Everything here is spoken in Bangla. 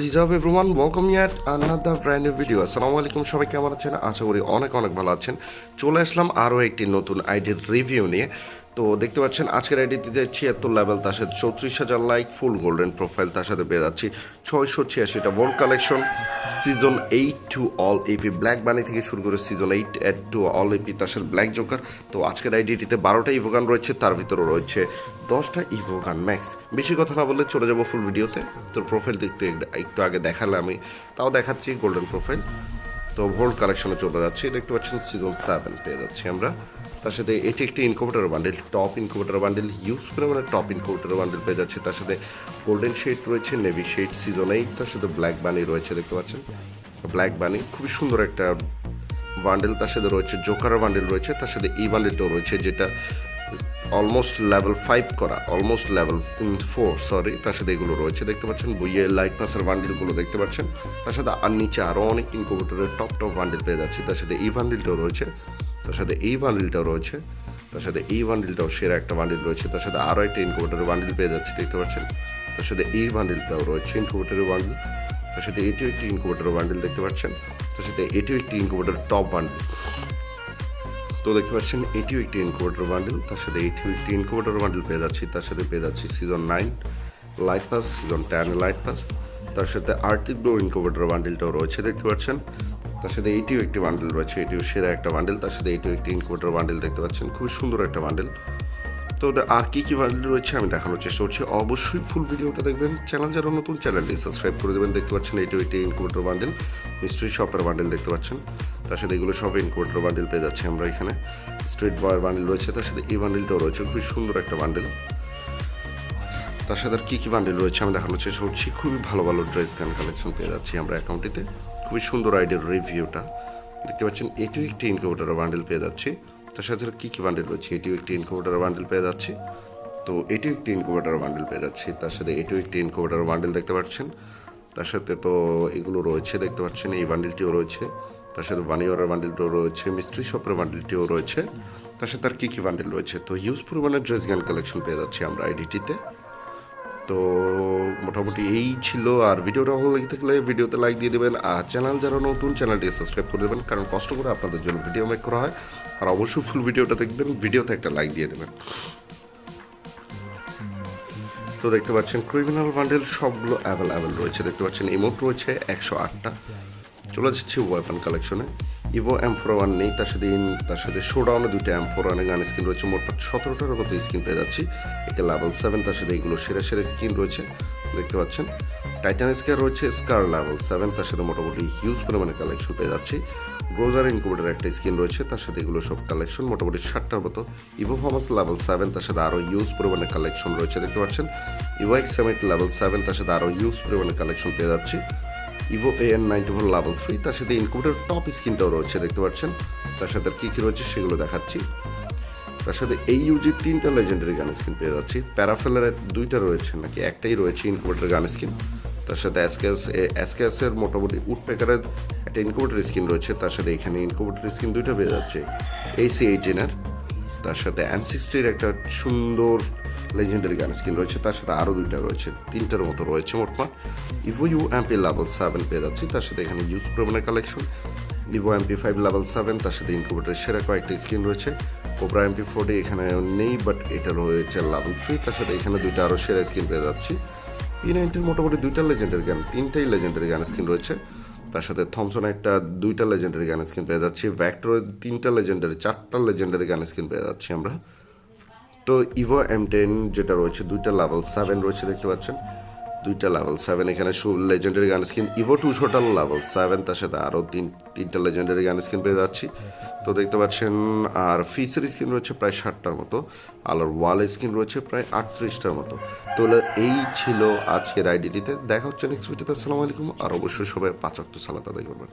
রিজার্ভ এভরিওয়ান ওয়েলকাম ইয়াট আন্নাদা ব্র্যান্ড নিউ ভিডিও আসসালামু আলাইকুম, সবাই কেমন আছেন? আশা করি অনেক অনেক ভালো আছেন। চলে আসলাম আরও একটি নতুন আইডির রিভিউ নিয়ে। তো দেখতে পাচ্ছেন, আজকের আইডিতে ছিয়াত্তর লেভেল তার সাথে চৌত্রিশ হাজার লাইক ফুল গোল্ডেন প্রোফাইল তার সাথে পেয়ে যাচ্ছি ছয়শো ছিয়াশিটা bold collection season eight to all EP black bunny থেকে শুরু করে season eight eight to all EP তার সাথে ব্ল্যাক জোকার তো আজকের আইডিটিতে বারোটা ইভোগান রয়েছে, তার ভিতরে রয়েছে দশটা ইভোগান ম্যাক্স বেশি কথা না বললে চলে যাব ফুল ভিডিওতে তোর প্রোফাইল একটু একটু আগে দেখালে আমি, তাও দেখাচ্ছি গোল্ডেন প্রোফাইল তো ভোল্ড কালেকশনে চলে যাচ্ছি। দেখতে পাচ্ছেন সিজন সেভেন পেয়ে যাচ্ছি আমরা। তার সাথে এটি একটি incubator bundle top incubator bundle use করে মানে টপ ইনকোভেটার বান্ডেল পেয়ে যাচ্ছে। তার সাথে গোল্ডেন শেড রয়েছে নেভি শেড সিজন এইট তার সাথে ব্ল্যাক বানি রয়েছে, দেখতে পাচ্ছেন। ব্ল্যাক বানি খুবই সুন্দর একটা বান্ডেল তার সাথে রয়েছে জোকার বান্ডেল রয়েছে, তার সাথে এই বান্ডেলটাও রয়েছে, যেটা অলমোস্ট লেভেল ফাইভ করা অলমোস্ট লেভেল ফোর সরি তার সাথে এগুলো রয়েছে দেখতে পাচ্ছেন বইয়ের লাইট পাসের বান্ডিলগুলো দেখতে পাচ্ছেন তার সাথে আর নিচে আরও অনেক ইনকুবেটরের টপ টপ বান্ডিল পেয়ে যাচ্ছে তার সাথে এই বান্ডিলটাও রয়েছে তার সাথে এই বান্ডিলটাও রয়েছে তার সাথে এই বান্ডিলটাও সেরা একটা বান্ডিল রয়েছে তার সাথে আরও একটা ইনকুবেটরের বান্ডিল পেয়ে যাচ্ছে দেখতে পাচ্ছেন তার সাথে এই বান্ডিলটাও রয়েছে ইনকুবেটরের বান্ডিল তার সাথে এটিও একটি ইনকুবেটরের বান্ডিল দেখতে পাচ্ছেন তার সাথে এটিও একটি ইনকুবেটর টপ বান্ডিল তো দেখতে পাচ্ছেন, এটিও একটি ইনকুবেটর বান্ডেল তার সাথে এটিও একটি ইনকুবেটর বান্ডেল পেয়ে যাচ্ছি। তার সাথে পেয়ে যাচ্ছি season nine light pass season ten light pass তার সাথে আর্থিক গ্লো ইনকুবেটর বান্ডেলটাও রয়েছে, দেখতে পাচ্ছেন। তার সাথে এটিও একটি বান্ডেল রয়েছে, এটিও সেরা একটা বান্ডেল তার সাথে এটিও একটি ইনকুবেটর বান্ডেল দেখতে পাচ্ছেন খুব সুন্দর একটা বান্ডেল তো আর কী কী বান্ডেল রয়েছে আমি দেখানোর চেষ্টা করছি। অবশ্যই ফুল ভিডিওটা দেখবেন। চ্যানেল যারা নতুন চ্যানেলটি সাবস্ক্রাইব করে দেবেন। দেখতে পাচ্ছেন, এটিও একটি ইনকুবেটর বান্ডেল মিস্ট্রি শপের বান্ডেল দেখতে পাচ্ছেন। তার সাথে এগুলো সব ইনকুবেটর বান্ডেল পেয়ে যাচ্ছি আমরা এখানে। স্ট্রিট বয়ের বান্ডেল রয়েছে, তার সাথে এই বান্ডেলটাও রয়েছে, খুবই সুন্দর একটা বান্ডেল তার সাথে আর কী কী বান্ডেল রয়েছে আমি দেখানোর চেষ্টা করছি, খুবই ভালো ভালো ড্রেস গান কালেকশন পেয়ে যাচ্ছি আমরা অ্যাকাউন্টটিতে খুবই সুন্দর আইডিয়ার রিভিউটা দেখতে পাচ্ছেন, এটিও একটি ইনকুবেটর বান্ডেল পেয়ে যাচ্ছি। তার সাথে আর কী কী বান্ডেল রয়েছে, এটিও একটি ইনকুবেটর বান্ডেল পেয়ে যাচ্ছি। তো এটিও একটি ইনকুবেটর বান্ডেল পেয়ে যাচ্ছি, তার সাথে এটিও একটি ইনকুবেটর বান্ডেল দেখতে পাচ্ছেন। তার সাথে তো এগুলো রয়েছে, দেখতে পাচ্ছেন, এই বান্ডেলটিও রয়েছে। তার সাথে বানিওয়ারের বান্ডেলটিও রয়েছে মিস্ট্রি শপের বান্ডেলটিও রয়েছে। তার সাথে আর কী কী বান্ডেল রয়েছে? তো ইউজ পরিমাণের ড্রেস গান কালেকশন পেয়ে যাচ্ছি আমরা আইডিটিতে তো। মোটামুটি এই ছিল, আর ভিডিওটা ভালো লেগে থাকলে ভিডিওতে লাইক দিয়ে দেবেন, আর চ্যানেল যারা নতুন চ্যানেলটি সাবস্ক্রাইব করে দেবেন, কারণ কষ্ট করে আপনাদের জন্য ভিডিও মেক করা হয়। আর অবশ্যই ফুল ভিডিওটা দেখবেন, ভিডিওতে একটা লাইক দিয়ে দেবেন। তো দেখতে পাচ্ছেন ক্রিমিনাল বান্ডেল সবগুলো অ্যাভেলেবেল রয়েছে। দেখতে পাচ্ছেন ইমোট রয়েছে একশো আটটা। চলে যাচ্ছে ওয়েপন কালেকশনে ইভো এম ফোর ওয়ান নেই, তার সাথে তার সাথে শোডাউনে দুটো এম ফোর ওয়ানের গান স্কিন রয়েছে, মোট সতেরোটার মতো স্কিন পেয়ে যাচ্ছি। এটা লেভেল সেভেন তার সাথে এগুলো সেরা সেরা স্কিন রয়েছে, দেখতে পাচ্ছেন। টাইটান স্কেয়ার রয়েছে স্কার লেভেল সেভেন তার সাথে মোটামুটি হিউজ পরিমাণে কালেকশন পেয়ে যাচ্ছি। ব্রোজার ইনকুবেটার একটা স্কিন রয়েছে, তার সাথে এগুলো সব কালেকশন মোটামুটি ষাটটার মতো। ইভো ফার্মাস লেভেল সেভেন তার সাথে আরও ইউজ পরিমাণে কালেকশন রয়েছে, দেখতে পাচ্ছেন। Evo X seven level seven তার সাথে আরও ইউজ পরিমাণে কালেকশন পেয়ে যাচ্ছি। Evo A N ninety four level three তার সাথে ইনকুবেটার টপ স্ক্রিনটাও রয়েছে, দেখতে পাচ্ছেন? তার সাথে আর কী কী রয়েছে সেগুলো দেখাচ্ছি। তার সাথে এই ইউজির তিনটা লেজেন্ডারি গান স্ক্রিন পেয়ে যাচ্ছি। প্যারাফেলের দুইটা রয়েছে নাকি? একটাই রয়েছে ইনকুবেটার গান স্ক্রিন তার সাথে এসকেএস এসকেএসের মোটামুটি উডপেকারের একটা ইনকুবেটার স্ক্রিন রয়েছে। তার সাথে এখানে ইনকুবেটার স্ক্রিন দুইটা পেয়ে যাচ্ছে। এসি এইটিনের তার সাথে এম সিক্সটির একটা সুন্দর লেজেন্ডারি গান স্কিন রয়েছে। তার সাথে আরও দুইটা রয়েছে, তিনটার মতো রয়েছে মোটমাট Evo U MP level seven পেয়ে যাচ্ছি। তার সাথে এখানে ইউজ প্রমাণের collection Evo MP five level seven তার সাথে ইনকুবেটারের সেরা কয়েকটা স্কিন রয়েছে। কোবরা এমপি ফোর্টি এখানে নেই বাট এটা রয়েছে লেভেল থ্রি তার সাথে এখানে দুইটা আরও সেরা স্কিন পেয়ে যাচ্ছি। ই নাইনটির মোটামুটি দুইটা লেজেন্ডারি গান, তিনটাই লেজেন্ডারি গান স্কিন রয়েছে। তার সাথে থমসন একটা দুইটা লেজেন্ডারি গান স্ক্রিন পেয়ে যাচ্ছি ভ্যাক্টর তিনটা লেজেন্ডারি চারটা লেজেন্ডারি গান স্ক্রিন পেয়ে যাচ্ছি আমরা। তো ইভো এম টেন যেটা রয়েছে, দুইটা লেভেল সেভেন রয়েছে, দেখতে পাচ্ছেন। দুইটা লেভেল সেভেন এখানে legendary gun skin Evo two total level seven তার সাথে আরও তিন তিনটা লেজেন্ডারি গান স্কিন পেয়ে যাচ্ছি। তো দেখতে পাচ্ছেন, আর ফিসের স্কিন রয়েছে প্রায় ষাটটার মতো আলোর ওয়াল স্কিন রয়েছে প্রায় আটত্রিশটার মতো। তো এই ছিল আজকের আইডিটিতে দেখা হচ্ছে নেক্সট ভিডিওতে আসসালামু আলাইকুম, আর অবশ্যই সবাই পাঁচাত্তর সালাতা দেখবেন